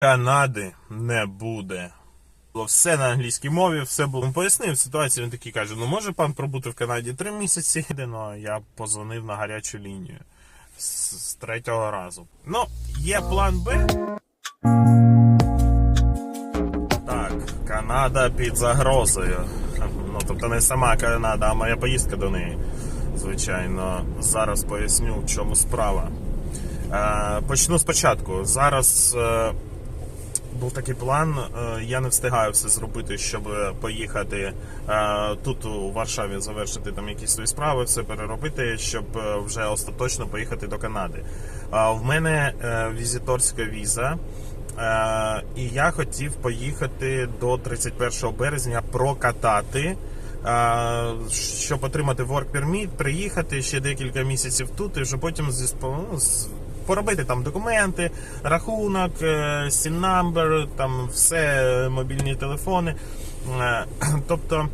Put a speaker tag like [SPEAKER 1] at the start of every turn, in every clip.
[SPEAKER 1] Канади не буде. Було все на англійській мові, все було Він пояснив ситуацію. Він такий каже: ну може пан пробути в Канаді три місяці. Ну, я позвонив на гарячу лінію з, з третього разу. Ну, є план Б. Так, Канада під загрозою. Ну, тобто не сама Канада, а моя поїздка до неї. Звичайно, зараз поясню, в чому справа. Е, почну спочатку. Зараз е, був такий план. е, Я не встигаю все зробити, щоб поїхати е, тут у Варшаві, завершити там якісь свої справи, все переробити, щоб е, вже остаточно поїхати до Канади. В мене візиторська віза. І я хотів поїхати до 31 березня прокатати, щоб отримати work permit, приїхати ще декілька місяців тут, і вже потім зі ну, поробити там документи, рахунок, е, number, там все, мобільні телефони. Е, Тобто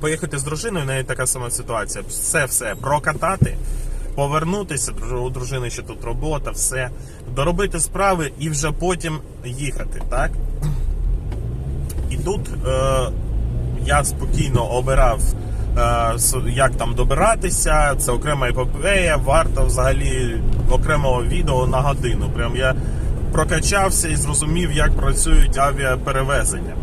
[SPEAKER 1] поїхати з дружиною, в неї така сама ситуація. Все, все прокатати, повернутися, у дружини ще тут робота, все, доробити справи і вже потім їхати, так? І тут е, я спокійно обирав, як там добиратися. Це окрема епопея, варто взагалі окремого відео на годину. Прям я прокачався і зрозумів, як працюють авіаперевезення.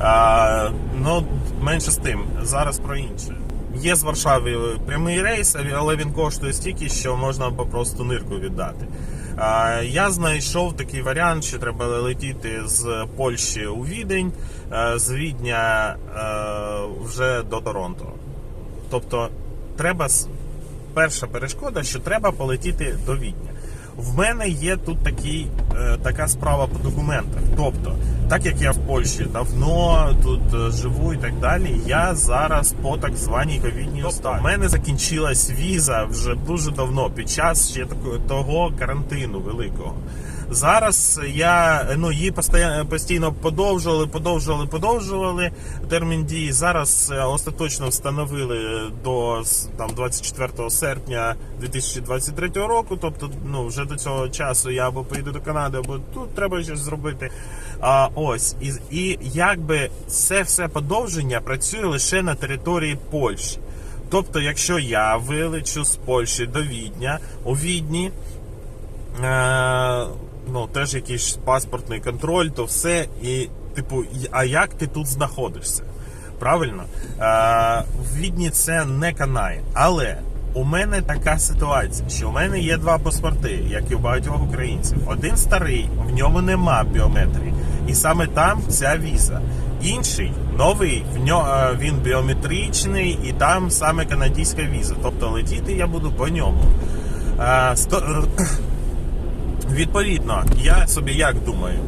[SPEAKER 1] Е, ну, менше з тим, зараз про інше. Є з Варшави прямий рейс, але він коштує стільки, що можна просто нирку віддати. Я знайшов такий варіант, що треба летіти з Польщі у Відень, е, з Відня е, вже до Торонто. Тобто, треба перша перешкода, що треба полетіти до Відня. В мене є тут такий, е, така справа по документах. Тобто, так як я в Польщі давно тут е, живу і так далі, я зараз по так званій ковідній тобто, У мене закінчилась віза вже дуже давно, під час ще такого того карантину великого. Зараз я ну її постійно подовжували, подовжували, подовжували термін дії. Зараз е, остаточно встановили до там 24 серпня 2023 року. Тобто, ну вже до цього часу я або поїду до Канади, або тут треба щось зробити. А ось і, і якби це все подовження працює лише на території Польщі. Тобто, якщо я вилечу з Польщі до Відня, у Відні е, ну, теж якийсь паспортний контроль, то все. І, типу, а як ти тут знаходишся? Правильно? Е, в Відні це не канає. Але у мене така ситуація, що у мене є два паспорти, як і у багатьох українців. Один старий, в ньому нема біометрії. І саме там ця віза. Інший новий, в нього він біометричний, і там саме канадська віза. Тобто летіти я буду по ньому. Е, Відповідно, я собі як думаю,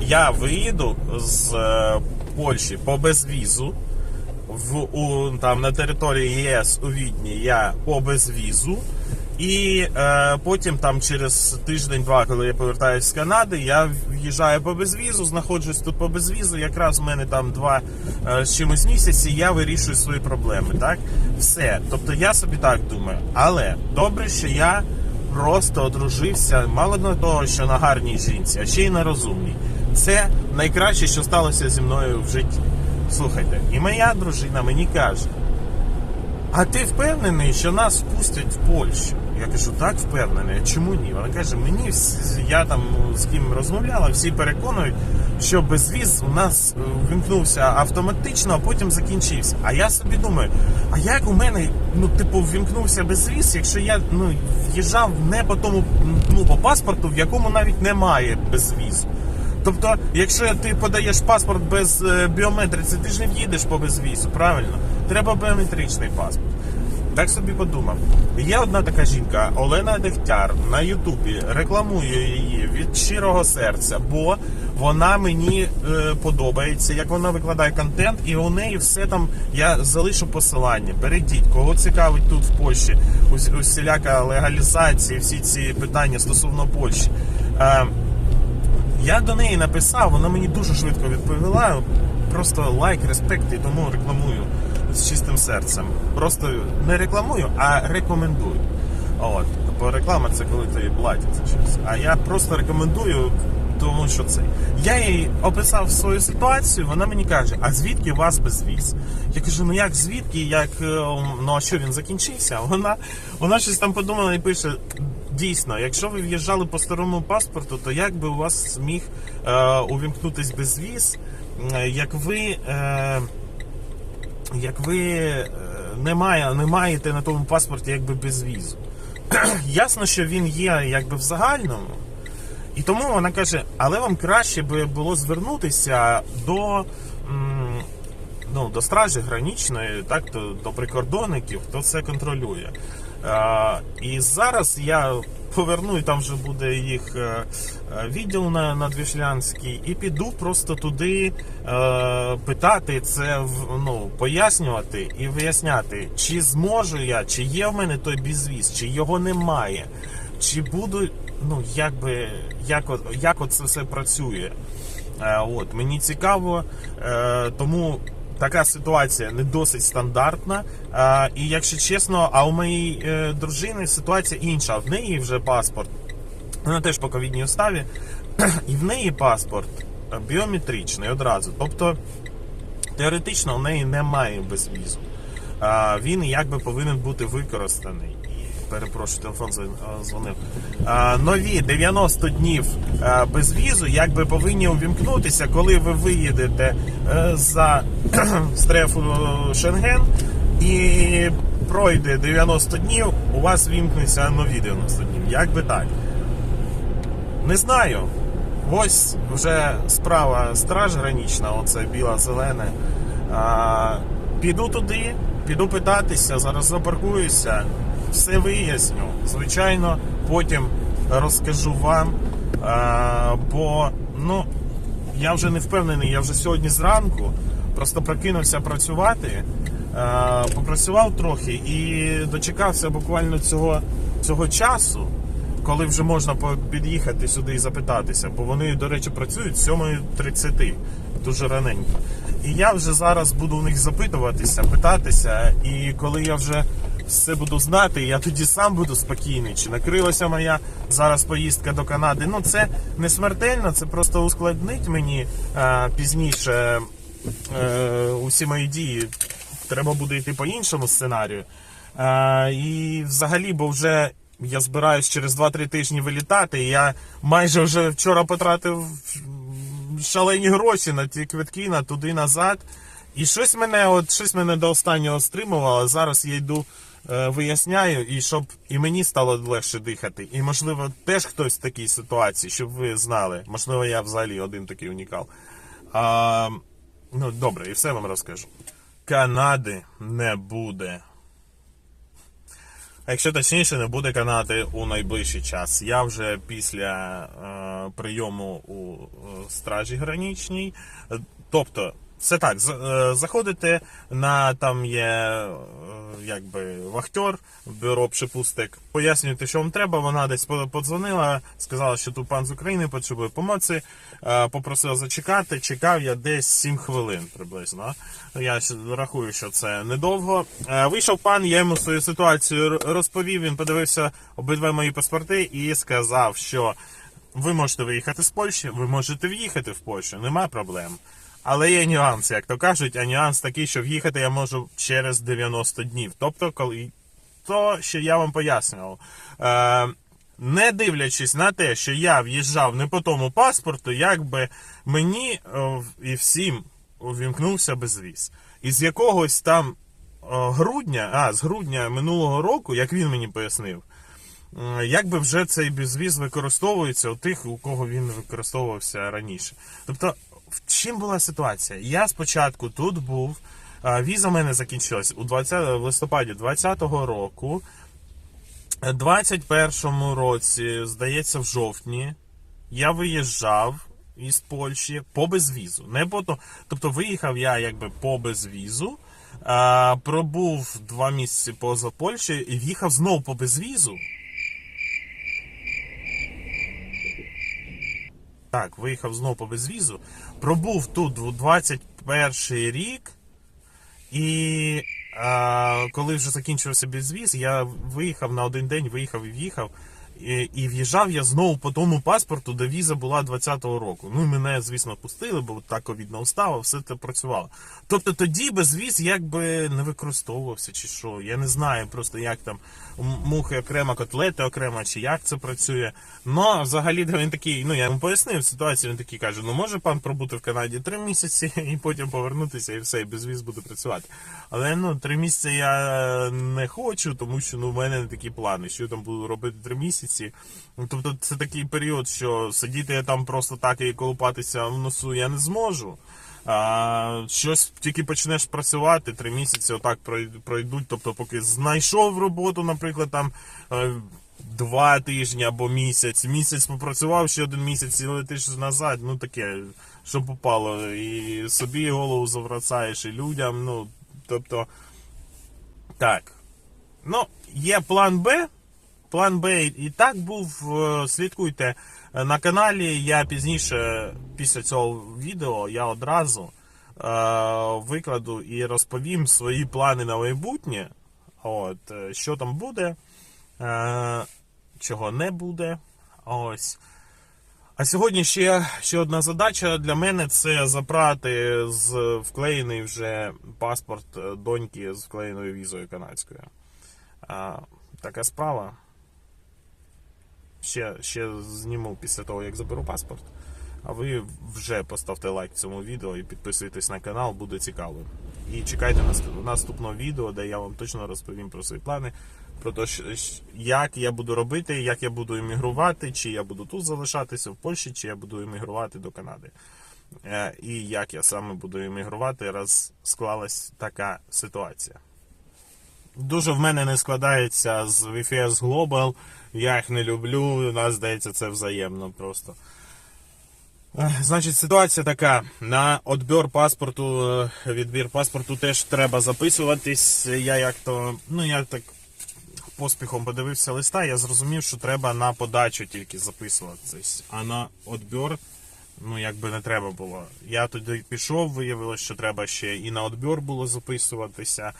[SPEAKER 1] я виїду з е, Польщі по безвізу. В у там на території ЄС у Відні я по безвізу, і е, потім там через тиждень-два, коли я повертаюся з Канади, я в'їжджаю по безвізу, знаходжусь тут по безвізу. Якраз у мене там два е, з чимось місяці, я вирішую свої проблеми. Так, все. Тобто я собі так думаю. Але добре, що я просто одружився, мало не того, що на гарній жінці, а ще й на розумній. Це найкраще, що сталося зі мною в житті. Слухайте, і моя дружина мені каже: а ти впевнений, що нас впустять в Польщу? Я кажу, так впевнений. Чому ні? Вона каже, мені я там з ким розмовляла, всі переконують, що безвіз у нас е, вимкнувся автоматично, а потім закінчився. А я собі думаю, а як у мене ну, типу, вимкнувся безвіз, якщо я ну, в'їжджав не по тому, ну, по паспорту, в якому навіть немає безвізу. Тобто, якщо ти подаєш паспорт без е, біометриці, ти ж не в'їдеш по безвізу, правильно? Треба біометричний паспорт. Так собі подумав. Є одна така жінка, Олена Дегтяр, на Ютубі. Рекламую її від щирого серця, бо вона мені е, подобається, як вона викладає контент, і у неї все там. Я залишу посилання. Перейдіть, кого цікавить тут в Польщі, усіляка легалізація, всі ці питання стосовно Польщі. Е, я до неї написав, вона мені дуже швидко відповіла. Просто лайк, респект і тому рекламую з чистим серцем. Просто не рекламую, а рекомендую. От, бо реклама це коли тобі платять за щось. А я просто рекомендую тому що це. Я їй описав свою ситуацію, вона мені каже, а звідки у вас безвіз? Я кажу, ну як звідки, як е, ну а що він закінчився? Вона, вона щось там подумала і пише. Дійсно, якщо ви в'їжджали по старому паспорту, то як би у вас міг е, увімкнутись безвіз, як ви. Е, як ви е, не, не маєте на тому паспорті якби безвізу. Ясно, що він є якби в загальному. І тому вона каже, але вам краще би було звернутися до, ну, до стражі гранічної, так, до, до прикордонників, хто це контролює. І зараз я поверну, і там вже буде їх е, е, відділ на, на Двішлянській, і піду просто туди е, питати це, ну, пояснювати і виясняти, чи зможу я, чи є в мене той безвіз, чи його немає, чи буду, ну, як би, як, як от це все працює. От, мені цікаво, тому така ситуація не досить стандартна. Е, І якщо чесно, а у моєї е, дружини ситуація інша. В неї вже паспорт. Вона теж по ковідній уставі, і в неї паспорт е, біометричний одразу. Тобто теоретично у неї немає безвізу. А, Він якби повинен бути використаний. Перепрошую, телефон дзвонив. Нові 90 днів а, безвізу якби повинні увімкнутися, коли ви виїдете е, за стрефу Шенген і пройде 90 днів, у вас вімкнуться нові 90 днів. Як би так. Не знаю. Ось вже справа страж гранічна, оце біла-зелене. Піду туди, піду питатися, зараз запаркуюся, все виясню. Звичайно, потім розкажу вам. А, бо, ну, я вже не впевнений, я вже сьогодні зранку просто прокинувся працювати, а, попрацював трохи і дочекався буквально цього, цього часу коли вже можна під'їхати сюди і запитатися, бо вони, до речі, працюють з 7.30, дуже раненько. І я вже зараз буду у них запитуватися, питатися, і коли я вже все буду знати, я тоді сам буду спокійний. Чи накрилася моя зараз поїздка до Канади? Ну це не смертельно, це просто ускладнить мені е, пізніше е, усі мої дії. Треба буде йти по іншому сценарію. Е, і взагалі, бо вже я збираюсь через 2-3 тижні вилітати. Я майже вже вчора потратив шалені гроші на ті квитки, на туди назад. І щось мене, от щось мене до останнього стримувало. Зараз я йду, виясняю, і щоб і мені стало легше дихати. І можливо, теж хтось в такій ситуації, щоб ви знали. Можливо, я взагалі один такий унікал. А, ну, добре, і все вам розкажу. Канади не буде. А якщо точніше, не буде Канади у найближчий час. Я вже після е, прийому у е, стражі гранічній. Е, Тобто, все так, е, заходите на там є е, якби вахтер, бюро припустик, пояснюєте, що вам треба. Вона десь подзвонила, сказала, що тут пан з України потребує помоці. Е, попросила зачекати. Чекав я десь 7 хвилин приблизно. Я рахую, що це недовго. Вийшов пан, я йому свою ситуацію розповів. Він подивився обидва мої паспорти і сказав, що ви можете виїхати з Польщі, ви можете в'їхати в Польщу, немає проблем. Але є нюанс, як то кажуть, а нюанс такий, що в'їхати я можу через 90 днів. Тобто, коли то, що я вам пояснював. Е, не дивлячись на те, що я в'їжджав не по тому паспорту, якби мені і всім увімкнувся безвіз. І з якогось там грудня, а з грудня минулого року, як він мені пояснив, якби вже цей безвіз використовується у тих, у кого він використовувався раніше. Тобто, в чим була ситуація? Я спочатку тут був, віза в мене закінчилась у 20, в листопаді 2020 року. У 21-му році, здається, в жовтні я виїжджав із Польщі по безвізу. Не по то, тобто виїхав я якби по безвізу, пробув два місяці поза Польщею і в'їхав знову по безвізу. Так, виїхав знову по безвізу. Пробув тут 21 рік. І а, коли вже закінчився безвіз, я виїхав на один день, виїхав і в'їхав. І, і в'їжджав я знову по тому паспорту, де віза була 20-го року. Ну і мене, звісно, пустили, бо так ковідна устава, все це працювало. Тобто тоді без віз якби не використовувався чи що. Я не знаю просто як там мухи окремо, котлети окремо, чи як це працює. Ну, взагалі він такий, ну я йому пояснив ситуацію, він такий каже: ну може пан пробути в Канаді три місяці і потім повернутися і все, і без віз буде працювати. Але ну три місяці я не хочу, тому що ну в мене не такі плани, що я там буду робити три місяці. Тобто це такий період, що сидіти я там просто так і колупатися в носу я не зможу. А, щось тільки почнеш працювати, три місяці отак прой- пройдуть. Тобто, поки знайшов роботу, наприклад, там е, два тижні або місяць, місяць попрацював, ще один місяць і летиш назад. Ну таке, що попало. І собі голову заврацаєш, і людям. Ну, тобто, так. Ну, є план Б. План Б і так був. Е, Слідкуйте Е, на каналі. Я пізніше, після цього відео, я одразу е, викладу і розповім свої плани на майбутнє. От, що там буде, чого не буде. Ось. А сьогодні ще, ще одна задача для мене це забрати з вклеєний вже паспорт доньки з вклеєною візою канадською. Така справа. Ще, ще зніму після того, як заберу паспорт. А ви вже поставте лайк цьому відео і підписуйтесь на канал, буде цікаво. І чекайте наступ- наступного відео, де я вам точно розповім про свої плани, про те, як я буду робити, як я буду емігрувати, чи я буду тут залишатися в Польщі, чи я буду емігрувати до Канади. Е, І як я саме буду емігрувати, раз склалась така ситуація. Дуже в мене не складається з VFS Global. Я їх не люблю. У нас здається, це взаємно просто. Значить, ситуація така. На відбір паспорту, е, відбір паспорту теж треба записуватись. Я як то, ну я так поспіхом подивився листа, я зрозумів, що треба на подачу тільки записуватись, а на відбір, ну якби не треба було. Я туди пішов, виявилось, що треба ще і на відбір було записуватися.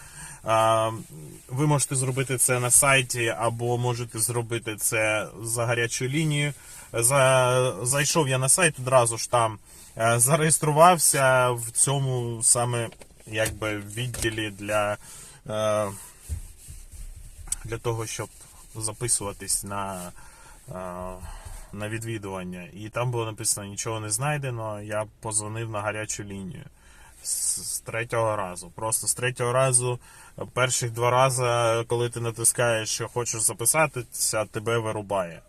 [SPEAKER 1] Ви можете зробити це на сайті, або можете зробити це за гарячу лінію. За, зайшов я на сайт одразу ж там, е, зареєструвався в цьому саме якби відділі для. е, для того, щоб записуватись на, е, на відвідування. І там було написано нічого не знайдено. Я позвонив на гарячу лінію з, третього разу. Просто з третього разу, перших два рази, коли ти натискаєш, що хочеш записатися, тебе вирубає.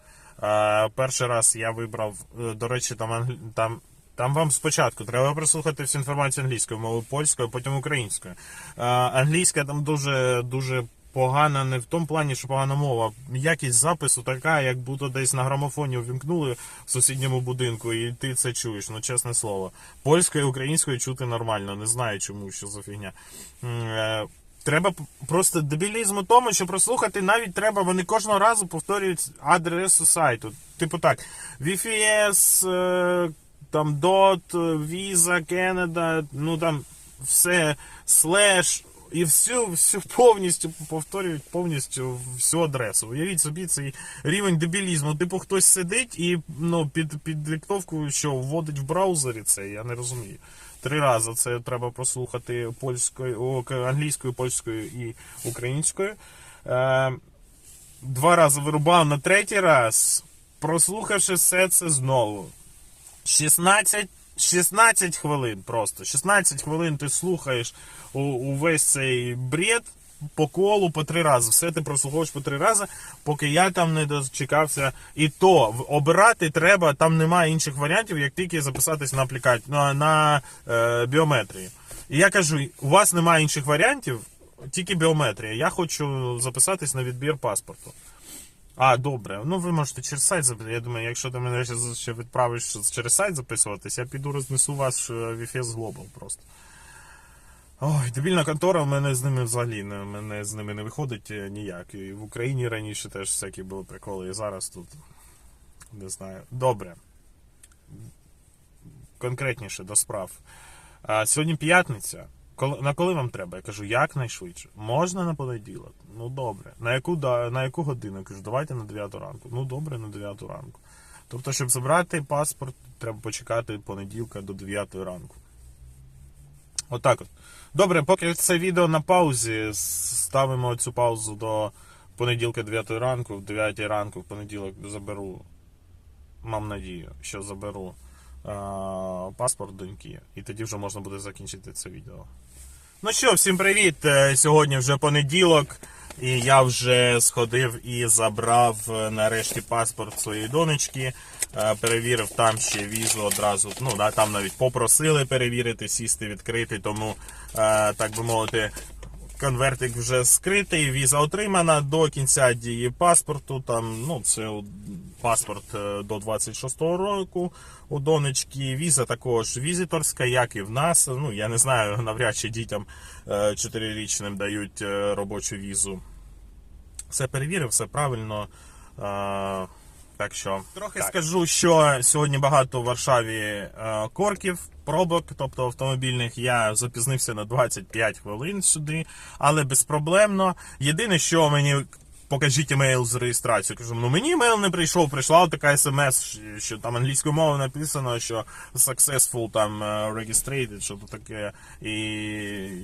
[SPEAKER 1] Е, Перший раз я вибрав, е, до речі, там там. Там вам спочатку треба прослухати всю інформацію англійською, мовою польською, потім українською. Е, Англійська там дуже дуже погана, не в тому плані, що погана мова. Якість запису така, як будто десь на грамофоні увімкнули в сусідньому будинку, і ти це чуєш, ну чесне слово. Польською і українською чути нормально, не знаю чому, що за фігня. Е, Треба просто дебілізм у тому, що прослухати навіть треба, вони кожного разу повторюють адресу сайту. Типу так, VFS, е, там DOT, Visa, Canada, ну там все, слеш, і всю, всю повністю повторюють повністю всю адресу. Уявіть собі цей рівень дебілізму. Типу хтось сидить і ну, під, під диктовку, що вводить в браузері це, я не розумію. Три рази це треба прослухати польською, англійською, польською і українською. Е, два рази вирубав на третій раз, прослухавши все це знову. 16, 16 хвилин просто. 16 хвилин ти слухаєш увесь цей бред по колу по три рази. Все ти прослуховуєш по три рази, поки я там не дочекався. І то обирати треба, там немає інших варіантів, як тільки записатись на аплікацію на, на е, біометрію. І я кажу, у вас немає інших варіантів, тільки біометрія. Я хочу записатись на відбір паспорту. А, добре. Ну ви можете через сайт записати. Я думаю, якщо ти мене ще, відправиш через сайт записуватись, я піду рознесу ваш е, VFS Global просто. Ой, дебільна контора, в мене з ними взагалі не, мене з ними не виходить е, ніяк. І в Україні раніше теж всякі були приколи, і зараз тут не знаю. Добре. Конкретніше до справ. А, сьогодні п'ятниця. Коли, на коли вам треба? Я кажу, якнайшвидше. Можна на понеділок? Ну добре. На яку, на яку годину? Я кажу, давайте на 9 ранку. Ну добре, на 9 ранку. Тобто, щоб забрати паспорт, треба почекати понеділка до 9 ранку. Отак от. Добре, поки це відео на паузі, ставимо цю паузу до понеділка 9 ранку, в 9 ранку в понеділок заберу, мам надію, що заберу паспорт доньки, і тоді вже можна буде закінчити це відео. Ну що, всім привіт! Е, Сьогодні вже понеділок, і я вже сходив і забрав е, нарешті паспорт своєї донечки. Е, Перевірив там ще візу одразу. Ну, да, там навіть попросили перевірити, сісти, відкрити, тому, так би мовити, конвертик вже скритий, віза отримана до кінця дії паспорту. Там, ну, це паспорт е, до 26-го року у донечки. Віза також візиторська, як і в нас. Ну, я не знаю, навряд чи дітям е, 4-річним дають е, робочу візу. Все перевірив, все правильно. Е, Так що трохи скажу, що сьогодні багато в Варшаві е, корків, пробок, тобто автомобільних. Я запізнився на 25 хвилин сюди, але безпроблемно. Єдине, що мені. Покажіть емейл з реєстрацією. Кажу, ну мені емейл не прийшов, прийшла така смс, що там англійською мовою написано, що successful там е, registrated, що то таке. І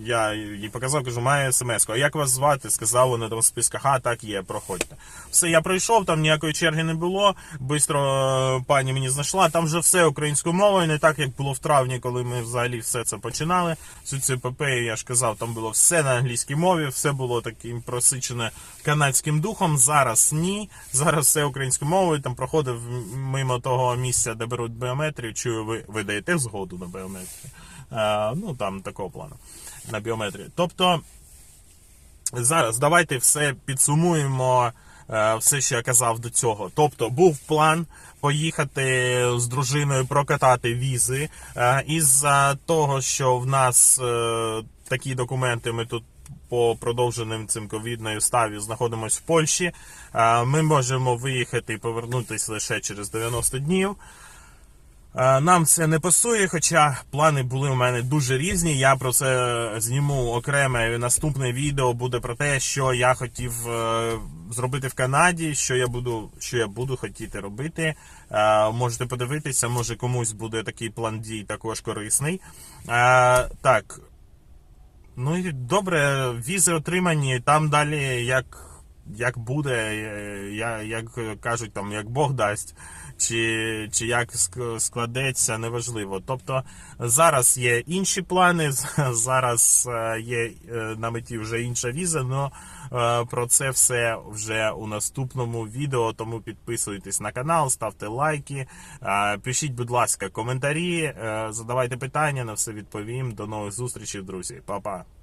[SPEAKER 1] я їй показав, кажу, має смс. А як вас звати? Сказав вони там в списках, а так є, проходьте. Все, я прийшов, там ніякої черги не було. Бистро е, пані мені знайшла. Там вже все українською мовою, не так як було в травні, коли ми взагалі все це починали. Цю епопею, я ж казав, там було все на англійській мові, все було таким просичене канадським духом. Зараз ні. Зараз все українською мовою. Там проходив мимо того місця, де беруть біометрію. Чую, ви, ви даєте згоду на біометрію. Е, ну там такого плану на біометрію. Тобто. Зараз давайте все підсумуємо, е, все, що я казав до цього. Тобто був план поїхати з дружиною прокатати візи. Е, Із-за того, що в нас такі документи, ми тут по продовженим цим ковідною ставі знаходимося в Польщі. е, Ми можемо виїхати і повернутися лише через 90 днів. Е, Нам це не пасує, хоча плани були у мене дуже різні. Я про це зніму окреме наступне відео буде про те, що я хотів е, зробити в Канаді, що я буду, що я буду хотіти робити. Можете подивитися, може комусь буде такий план дій також корисний. Так. Ну і добре, візи отримані, там далі як, як буде, е, я, як кажуть, там, як Бог дасть, чи, чи як складеться, неважливо. Тобто зараз є інші плани, зараз е, є е, на меті вже інша віза, але про це все вже у наступному відео. Тому підписуйтесь на канал, ставте лайки, пишіть, будь ласка, коментарі, задавайте питання, на все відповім. До нових зустрічей, друзі. Па-па.